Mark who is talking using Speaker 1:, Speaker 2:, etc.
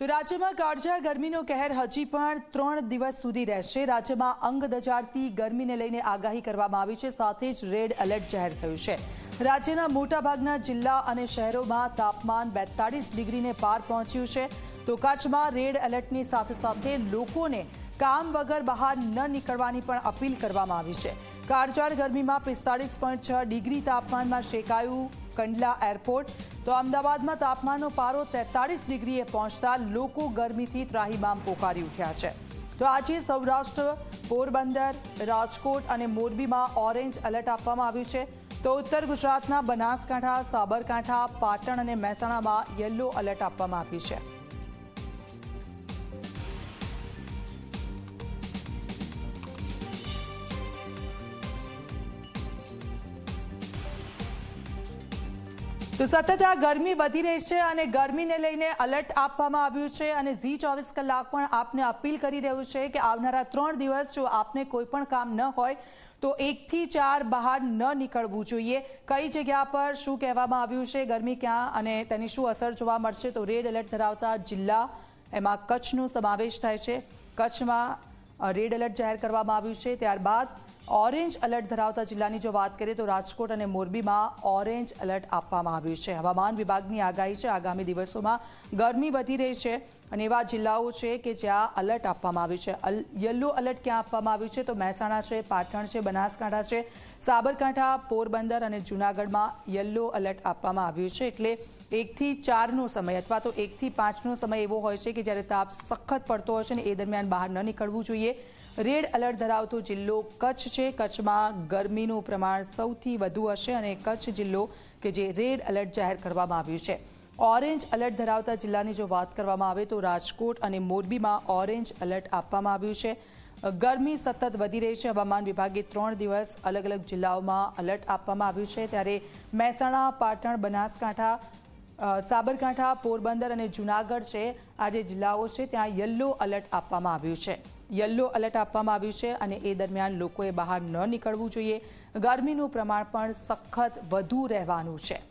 Speaker 1: તો રાજ્યમાં કાળઝાળ ગરમીનો કહેર હજી પણ ત્રણ દિવસ સુધી રહેશે. રાજ્યમાં અંગ દજાડતી ગરમીને લઈને આગાહી કરવામાં આવી છે. સાથે જ રેડ એલર્ટ જાહેર થયું છે. રાજ્યના મોટાભાગના જિલ્લા અને શહેરોમાં તાપમાન બેતાળીસ ડિગ્રીને પાર પહોંચ્યું છે. તો કચ્છમાં રેડ એલર્ટની સાથે સાથે લોકોને કામ વગર બહાર ન નીકળવાની પણ અપીલ કરવામાં આવી છે. કાળઝાળ ગરમીમાં પિસ્તાળીસ ડિગ્રી તાપમાનમાં શેકાયું કંડલા એરપોર્ટ. તો અમદાવાદમાં તાપમાનનો પારો તેતાળીસ ડિગ્રીએ પહોંચતા લોકો ગરમીથી ત્રાહીમામ પોકારી ઉઠ્યા છે. તો આજે સૌરાષ્ટ્ર, પોરબંદર, રાજકોટ અને મોરબીમાં ઓરેન્જ એલર્ટ આપવામાં આવ્યું છે. તો ઉત્તર ગુજરાતના બનાસકાંઠા, સાબરકાંઠા, પાટણ અને મહેસાણામાં યલો એલર્ટ આપવામાં આવ્યું છે. તો સતત આ ગરમી વધી રહી છે અને ગરમીને લઈને અલર્ટ આપવામાં આવ્યું છે અને ઝી ચોવીસ કલાક પણ આપને અપીલ કરી રહ્યું છે કે આવનારા ત્રણ દિવસ જો આપને કોઈ પણ કામ ન હોય, તો એકથી ચાર બહાર ન નીકળવું જોઈએ. કઈ જગ્યા પર શું કહેવામાં આવ્યું છે, ગરમી ક્યાં અને તેની શું અસર જોવા મળશે, તો રેડ એલર્ટ ધરાવતા જિલ્લા એમાં કચ્છનો સમાવેશ થાય છે. કચ્છમાં રેડ એલર્ટ જાહેર કરવામાં આવ્યું છે. ત્યારબાદ ઓરેન્જ એલર્ટ ધરાવતા જિલ્લાની જો વાત કરીએ તો રાજકોટ અને મોરબીમાં ઓરેન્જ એલર્ટ આપવામાં આવ્યું છે. હવામાન વિભાગની આગાહી છે. આગામી દિવસોમાં ગરમી વધી રહી છે. અને એવા જિલ્લાઓ છે કે જ્યાં અલર્ટ આપવામાં આવ્યું છે. યલો અલર્ટ ક્યાં આપવામાં આવ્યું છે? તો મહેસાણા છે, પાટણ છે, બનાસકાંઠા છે. સાબરકાંઠા, પોરબંદર અને જૂનાગઢમાં યલો એલર્ટ આપવામાં આવ્યું છે. એટલે એકથી ચારનો સમય અથવા તો એકથી પાંચનો સમય એવો હોય છે કે જ્યારે તાપ સખત પડતો હોય છે ને એ દરમિયાન બહાર ન નીકળવું જોઈએ. રેડ એલર્ટ ધરાવતો જિલ્લો કચ્છ છે. કચ્છમાં ગરમીનું પ્રમાણ સૌથી વધુ હશે અને કચ્છ જિલ્લો કે જે રેડ એલર્ટ જાહેર કરવામાં આવ્યું છે. ઓરેન્જ એલર્ટ ધરાવતા જિલ્લાની જો વાત કરવામાં આવે તો રાજકોટ અને મોરબીમાં ઓરેન્જ એલર્ટ આપવામાં આવ્યું છે. ગરમી સતત વધી રહી છે. હવામાન વિભાગે ત્રણ દિવસ અલગ અલગ જિલ્લાઓમાં એલર્ટ આપવામાં આવ્યું છે. ત્યારે મહેસાણા, પાટણ, બનાસકાંઠા સાબરકાંઠા, પોરબંદર અને જુનાગઢ છે. આ જે જિલ્લાઓ છે ત્યાં યલો એલર્ટ આપવામાં આવ્યું છે. યલો એલર્ટ આપવામાં આવ્યું છે અને એ દરમિયાન લોકોએ બહાર ન નીકળવું જોઈએ. ગરમીનું પ્રમાણ પણ સખત વધુ રહેવાનું છે.